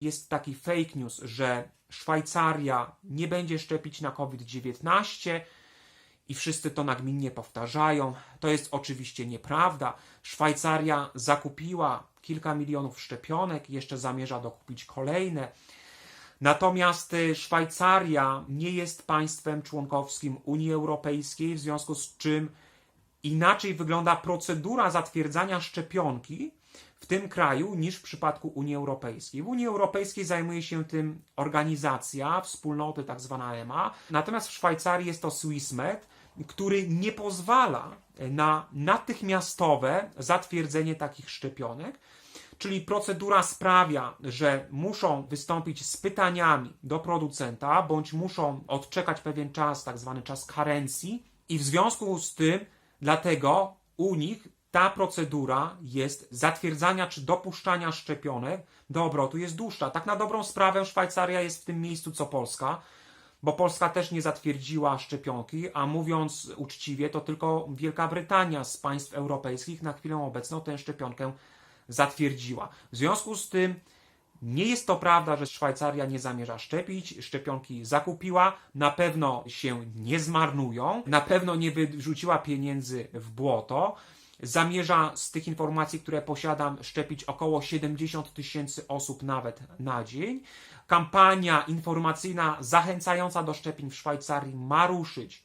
jest taki fake news, że Szwajcaria nie będzie szczepić na COVID-19 i wszyscy to nagminnie powtarzają. To jest oczywiście nieprawda. Szwajcaria zakupiła kilka milionów szczepionek, jeszcze zamierza dokupić kolejne. Natomiast y, Szwajcaria nie jest państwem członkowskim Unii Europejskiej, w związku z czym inaczej wygląda procedura zatwierdzania szczepionki w tym kraju niż w przypadku Unii Europejskiej. W Unii Europejskiej zajmuje się tym organizacja wspólnoty, tak zwana EMA, natomiast w Szwajcarii jest to Swissmed, który nie pozwala na natychmiastowe zatwierdzenie takich szczepionek. Czyli procedura sprawia, że muszą wystąpić z pytaniami do producenta, bądź muszą odczekać pewien czas, tak zwany czas karencji, i w związku z tym, dlatego u nich ta procedura jest zatwierdzania czy dopuszczania szczepionek do obrotu jest dłuższa. Tak na dobrą sprawę Szwajcaria jest w tym miejscu co Polska, bo Polska też nie zatwierdziła szczepionki, a mówiąc uczciwie, to tylko Wielka Brytania z państw europejskich na chwilę obecną tę szczepionkę zatwierdziła. W związku z tym nie jest to prawda, że Szwajcaria nie zamierza szczepić, szczepionki zakupiła, na pewno się nie zmarnują, na pewno nie wyrzuciła pieniędzy w błoto. Zamierza z tych informacji, które posiadam, szczepić około 70 tysięcy osób nawet na dzień. Kampania informacyjna zachęcająca do szczepień w Szwajcarii ma ruszyć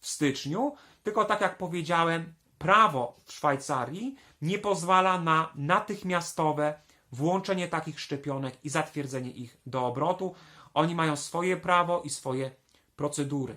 w styczniu, tylko tak jak powiedziałem, prawo w Szwajcarii nie pozwala na natychmiastowe włączenie takich szczepionek i zatwierdzenie ich do obrotu. Oni mają swoje prawo i swoje procedury.